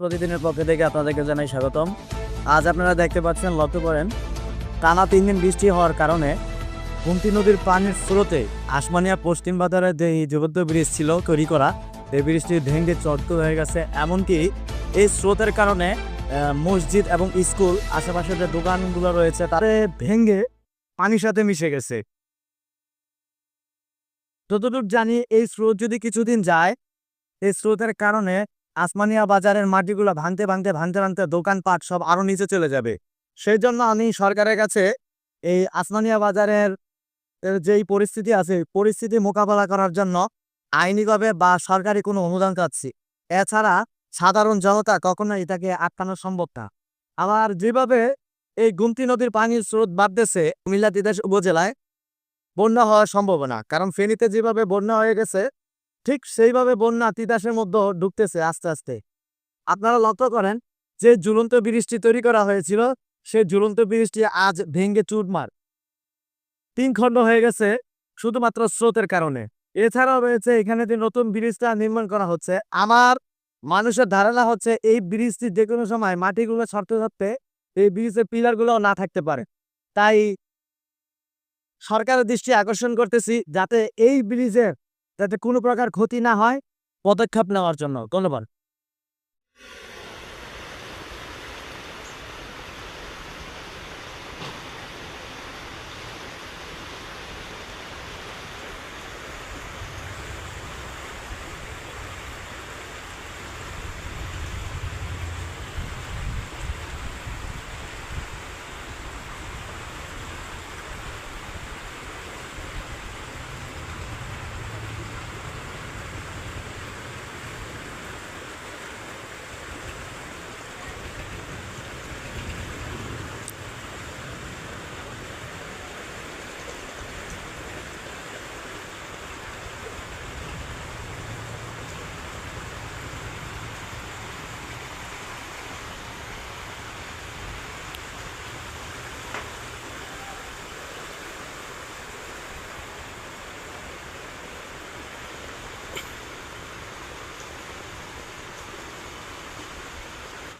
প্রতিদিনের পক্ষ থেকে আপনাদেরকে জানাই স্বাগতম। আজ আপনারা দেখতে পাচ্ছেন, লক্ষ্য করেন, টানা তিন দিন বৃষ্টি হওয়ার কারণে কুমতি নদীর পানির স্রোতে আসমানিয়া পশ্চিম বাজারে যে যুবদ্ধ ব্রিজ ছিল তৈরি করা এই ব্রিজটি ভেঙে চট্ট হয়ে গেছে। এমনকি এই স্রোতের কারণে মসজিদ এবং স্কুল, আশেপাশে যে দোকানগুলো রয়েছে, তাতে ভেঙে পানির সাথে মিশে গেছে। যতদূর জানি, এই স্রোত যদি কিছুদিন যায়, এই স্রোতের কারণে আসমানিয়া বাজারের মাটিগুলো ভাঙতে ভাঙতে ভাঙতে ভাঙতে দোকানপাট সব আরও নিচে চলে যাবে। সেই জন্য আমি সরকারের কাছে এই আসমানিয়া বাজারের যেই পরিস্থিতি আছে, পরিস্থিতি মোকাবেলা করার জন্য আইনিভাবে বা সরকারি কোনো অনুদান চাচ্ছি। এছাড়া সাধারণ জনতা কখনো এটাকে আটকানো সম্ভব না। আবার যেভাবে এই গুমতি নদীর পানির স্রোত বাড়তেছে, কুমিল্লা তিতাস উপজেলায় বন্যা হওয়ার সম্ভাবনা, কারণ ফেনীতে যেভাবে বন্যা হয়ে গেছে ঠিক সেইভাবে বন্যা তিতাসের মধ্যে ঢুকতেছে আস্তে আস্তে। আপনারা লক্ষ্য করেন, যে ঝুলন্ত ব্রিজটি তৈরি করা হয়েছিল সেই ঝুলন্ত ব্রিজটি আজ ভেঙ্গে চুরমার। তিন খণ্ড হয়ে গেছে শুধুমাত্র স্রোতের কারণে। এছাড়াও রয়েছে এখানে যে নতুন ব্রিজটা নির্মাণ করা হচ্ছে, আমার মানুষের ধারণা হচ্ছে এই ব্রিজটি যে কোনো সময় মাটিগুলো সরতে সরতে এই ব্রিজের পিলারগুলো না থাকতে পারে। তাই সরকারের দৃষ্টি আকর্ষণ করতেছি, যাতে এই ব্রিজের যাতে কোনো প্রকার ক্ষতি না হয়। পদক্ষেপ নেওয়ার জন্য। ধন্যবাদ।